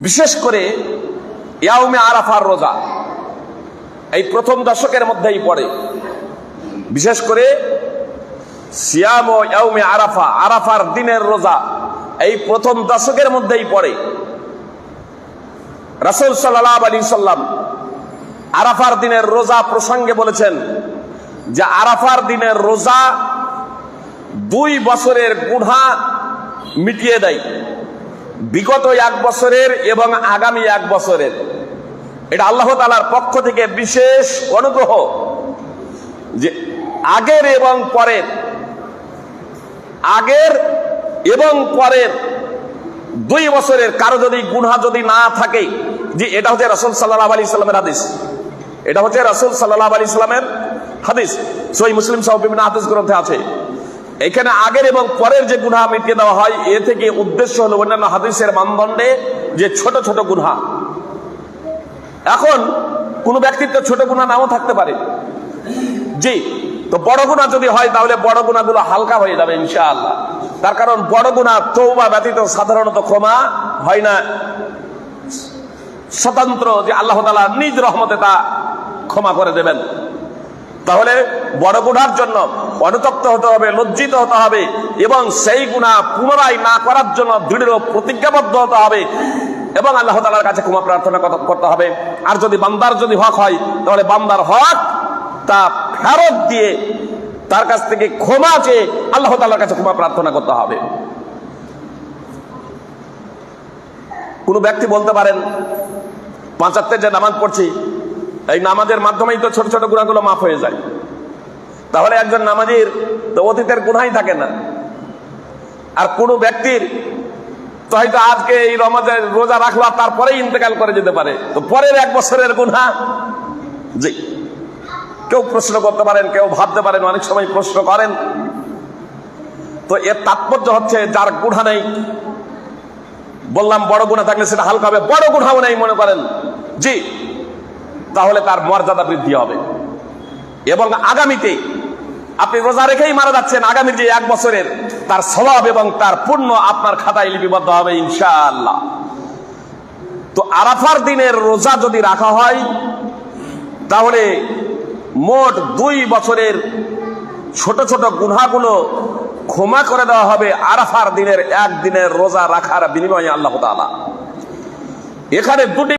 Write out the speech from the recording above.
বিশেষ করে ইয়াউমে আরাফার রোজা। এই প্রথম দশকের মধ্যেই পড়ে। বিশেষ করে সিয়াম ও ইয়াউমে আরাফা, আরাফার দিনের রোজা, এই প্রথম দশকের মধ্যেই পড়ে। রাসূল সাল্লাল্লাহু আলাইহি সাল্লাম আরাফার দিনের রোজা প্রসঙ্গে বলেছেন যে আরাফার দিনের রোজা দুই বছরের গুণা মিটিয়ে দেয়। বিগত এক বছরের এবং আগামী এক বছরের। এটা আল্লাহ তালার পক্ষ থেকে বিশেষ অনুগ্রহ যে আগের এবং পরের, আগের এবং পরের দুই বছরের কারও যদি গুনহা যদি না থাকে যে এটা হচ্ছে রসুল সাল্লাহ আলি ইসলামের হাদিস। এটা হচ্ছে রসুল সাল্লাহ আলি ইসলামের হাদিস। সই মুসলিম সহ বিভিন্ন হাদিস গ্রন্থে আছে। এখানে আগের এবং পরের যে গুনহা মিটিয়ে দেওয়া হয়, এ থেকে উদ্দেশ্য হলো অন্যান্য হাদিসের মানদণ্ডে যে ছোট ছোট গুনহা। এখন কোন ব্যক্তিত্ব ছোট গুণা নাও থাকতে পারে। জি, তো বড় গুণা যদি হয়, তাহলে বড় গুণাগুলো হালকা হয়ে যাবে, ইনশাআল্লাহ। তার কারণ বড় গুণা তৌবা ব্যতীত সাধারণত ক্ষমা হয় না। স্বতন্ত্র যে আল্লাহ তালা নিজ রহমতে তা ক্ষমা করে দেবেন। তাহলে বড় গুণার জন্য অনুতপ্ত হতে হবে, লজ্জিত হতে হবে এবং সেই গুণা পুনরায় না করার জন্য দৃঢ় প্রতিজ্ঞাবদ্ধ হতে হবে এবং আল্লাহ তালার কাছে ক্ষমা প্রার্থনা করতে হবে। আর যদি বান্দার যদি হক হয়, তাহলে বান্দার হক তা ফেরত দিয়ে তার কাছ থেকে ক্ষমা চেয়ে আল্লাহ তালার কাছে ক্ষমা প্রার্থনা করতে হবে। কোন ব্যক্তি বলতে পারেন পাঁচাত্তের যে নামাজ পড়ছি, এই নামাজের মাধ্যমেই তো ছোট ছোট গুণাগুলো মাফ হয়ে যায়। তাহলে একজন নামাজির তো অতীতের গুণাই থাকে না। আর কোনো ব্যক্তির তো হয়তো আজকে এই রমাজের রোজা রাখল আর তারপরেই ইন্তেকাল করে যেতে পারে। তো পরের এক বছরের গুণা জি। কেউ প্রশ্ন করতে পারেন, কেউ ভাবতে পারেন, অনেক সময় প্রশ্ন করেন। তো এর তাৎপর্য হচ্ছে যার গুণা নেই, বললাম বড় গুণা থাকলে সেটা হালকা হবে, বড় গুণাও নেই মনে করেন। জি। তাহলে তার মর্যাদা বৃদ্ধি হবে। এবং আগামীতে আপনি রোজা রেখেই মারা যাচ্ছেন আগামীর যে এক বছরের তার স্বভাব এবং তার পূর্ণ আপনার খাতায় লিপিবদ্ধ হবে ইনশাআল্লাহ। তো আরাফার দিনের রোজা যদি রাখা হয়, তাহলে মোট দুই বছরের ছোট ছোট গুনাগুলো ক্ষমা করে দেওয়া হবে আরাফার দিনের এক দিনের রোজা রাখার বিনিময়ে আল্লাহ তাআলা। এখানে দুটি